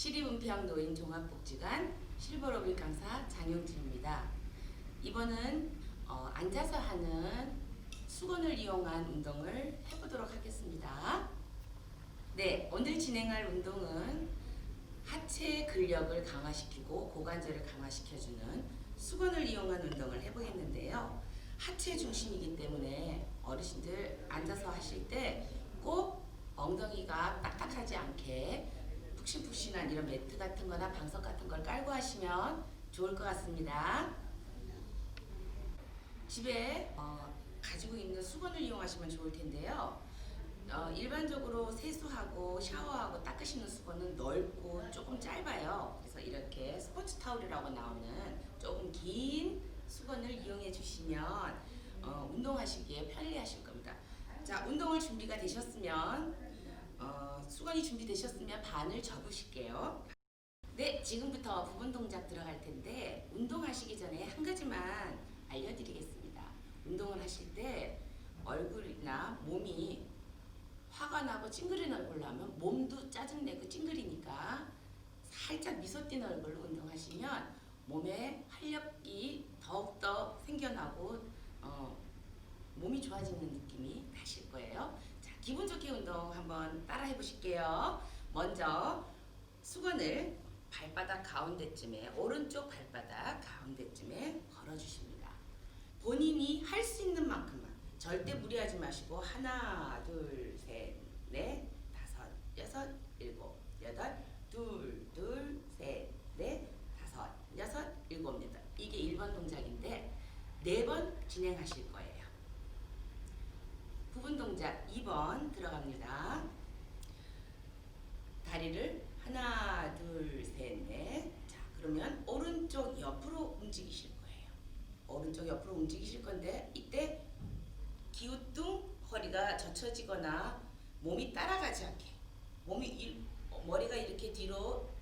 시립은평 노인 종합복지관 실버로빌 강사 장용진입니다. 이번은 어, 앉아서 하는 수건을 이용한 운동을 해보도록 하겠습니다. 네, 오늘 진행할 운동은 하체 근력을 강화시키고 고관절을 강화시켜주는 수건을 이용한 운동을 해보겠는데요. 하체 중심이기 때문에 어르신들 앉아서 하실 때 꼭 엉덩이가 딱딱하지 않게 푹신푹신한 이런 매트 같은 거나 방석 같은 걸 깔고 하시면 좋을 것 같습니다. 집에 어, 가지고 있는 수건을 이용하시면 좋을 텐데요. 어, 일반적으로 세수하고 샤워하고 닦으시는 수건은 넓고 조금 짧아요. 그래서 이렇게 스포츠 타올이라고 나오는 조금 긴 수건을 이용해 주시면 어, 운동하시기에 편리하실 겁니다. 자, 운동을 준비가 되셨으면 어, 수건이 준비되셨으면 반을 접으실게요. 네, 지금부터 부분 동작 들어갈 텐데 운동하시기 전에 한 가지만 알려드리겠습니다. 운동을 하실 때 얼굴이나 몸이 화가 나고 찡그린 얼굴 나면 몸도 짜증내고 찡그리니까 살짝 미소 띈 얼굴로 운동하시면 몸에 활력이 더욱더 생겨나고 어, 몸이 좋아지는 느낌이 나실 거예요. 자, 기분 좋게 운동 한번 따라 해보실게요. 먼저 수건을 발바닥 가운데쯤에 오른쪽 발바닥 가운데쯤에 걸어주십니다. 본인이 할 수 있는 만큼만 절대 무리하지 마시고 하나 둘셋넷 다섯 여섯 일곱 여덟 둘둘셋넷 다섯 여섯 일곱 여덟 이게 1번 동작인데 네 번 진행하실 거예요. 부분 동작 2번 들어갑니다. 다리를 하나, 둘, 셋, 넷. 자, 그러면 오른쪽 옆으로 움직이실 거예요. 오른쪽 옆으로 움직이실 건데 이때 기우뚱 허리가 젖혀지거나 몸이 따라가지 않게 몸이 일, 어, 머리가 이렇게 뒤로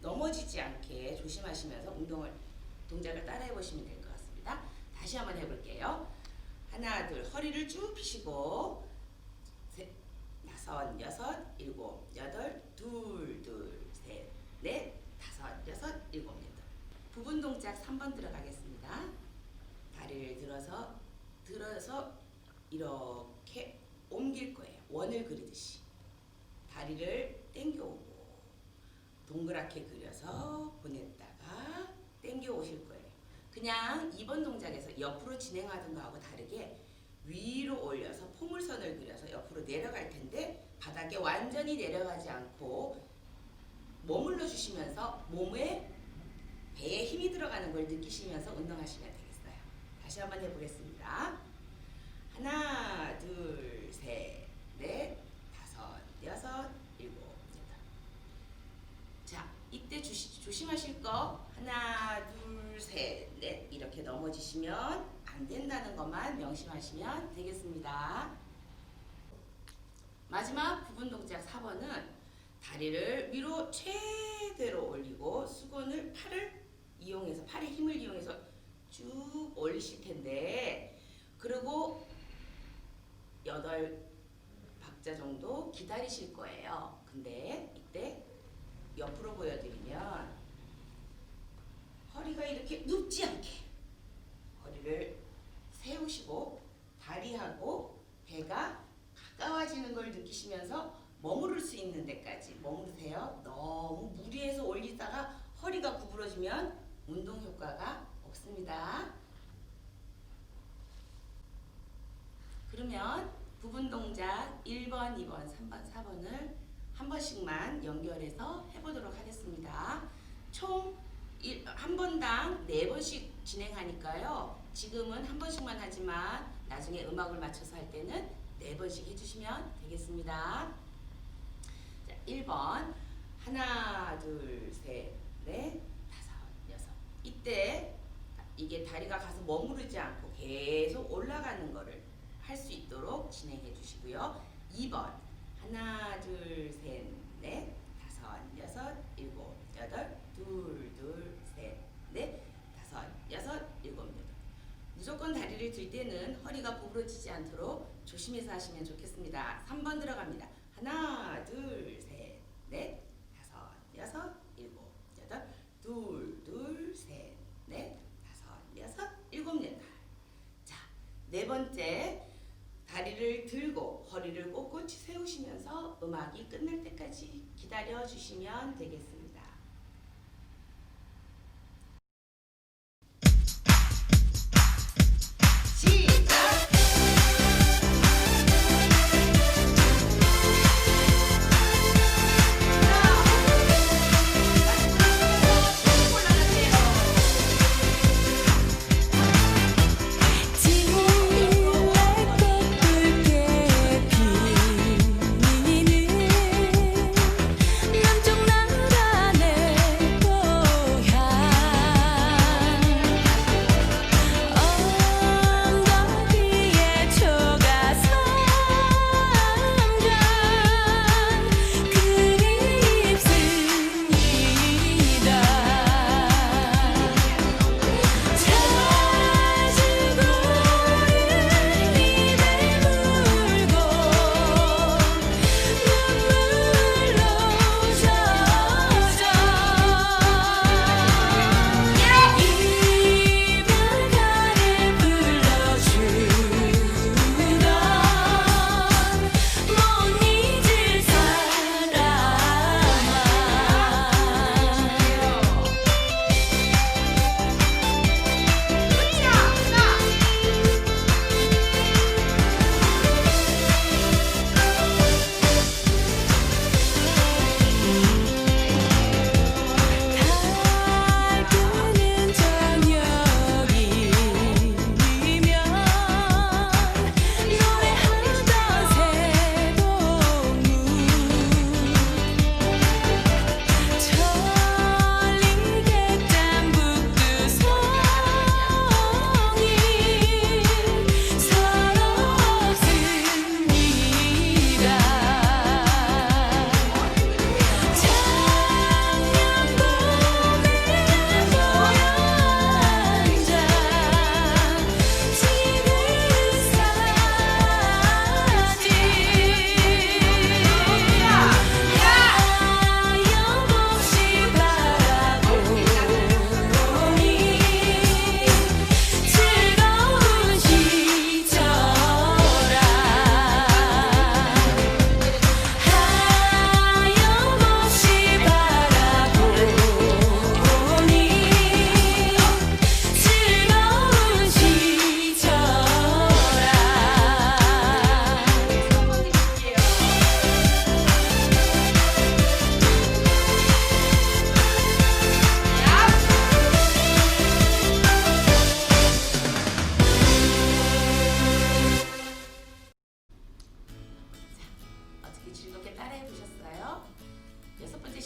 넘어지지 않게 조심하시면서 운동을 동작을 따라해 보시면 될 것 같습니다. 다시 한번 해볼게요. 하나, 둘, 허리를 쭉 펴시고 셋, 다섯, 여섯, 일곱, 여덟, 둘, 둘, 셋, 넷, 다섯, 여섯, 일곱, 여덟. 부분 동작 3번 들어가겠습니다. 다리를 들어서 들어서 이렇게 옮길 거예요. 원을 그리듯이. 다리를 당겨오고 동그랗게 그려서 보냈다가 당겨 오실 거예요. 그냥 2번 동작에서 옆으로 진행하던 거하고 다르게 위로 올려서 포물선을 그려서 옆으로 내려갈 텐데 바닥에 완전히 내려가지 않고 머물러 주시면서 몸에 배에 힘이 들어가는 걸 느끼시면서 운동하시면 되겠어요. 다시 한번 해보겠습니다. 하나, 둘, 셋, 넷, 다섯, 여섯, 일곱, 여덟. 자, 이때 주시, 조심하실 거 하나, 둘, 셋, 넷 이렇게 넘어지시면 안 된다는 것만 명심하시면 되겠습니다. 마지막 부분 동작 4번은 다리를 위로 최대로 올리고 수건을 팔을 이용해서 팔의 힘을 이용해서 쭉 올리실 텐데 그리고 여덟 박자 정도 기다리실 거예요. 근데 이때 옆으로 보여드리면 허리가 이렇게 눕지 않게 허리를 세우시고 다리하고 배가 가까워지는 걸 느끼시면서 머무를 수 있는 데까지 머무르세요. 너무 무리해서 올리다가 허리가 구부러지면 운동 없습니다. 그러면 부분 동작 1번, 2번, 3번, 4번을 한 번씩만 연결해서 해보도록 하겠습니다. 총 한 번당 네 번씩 진행하니까요. 지금은 한 번씩만 하지만 나중에 음악을 맞춰서 할 때는 네 번씩 해주시면 되겠습니다. 자, 1번 하나, 둘, 셋, 넷, 다섯, 여섯. 이때 이게 다리가 가서 머무르지 않고 계속 올라가는 거를 할 수 있도록 진행해 주시고요. 2번 하나, 둘, 셋, 넷, 다섯, 여섯, 일곱, 여덟, 둘, 둘, 셋, 넷, 다섯, 여섯, 일곱, 여덟. 무조건 다리를 들 때는 허리가 구부러지지 않도록 조심해서 하시면 좋겠습니다. 3번 들어갑니다. 하나, 둘, 셋, 기다려 주시면 되겠습니다.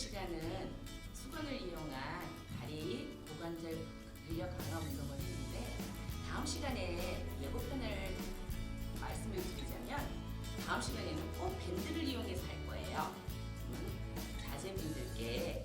시간은 수건을 이용한 다리 고관절 근력 강화 운동을 했는데 다음 시간에 예고편을 말씀을 드리자면 다음 시간에는 꼭 밴드를 이용해서 할 거예요. 음, 자제분들께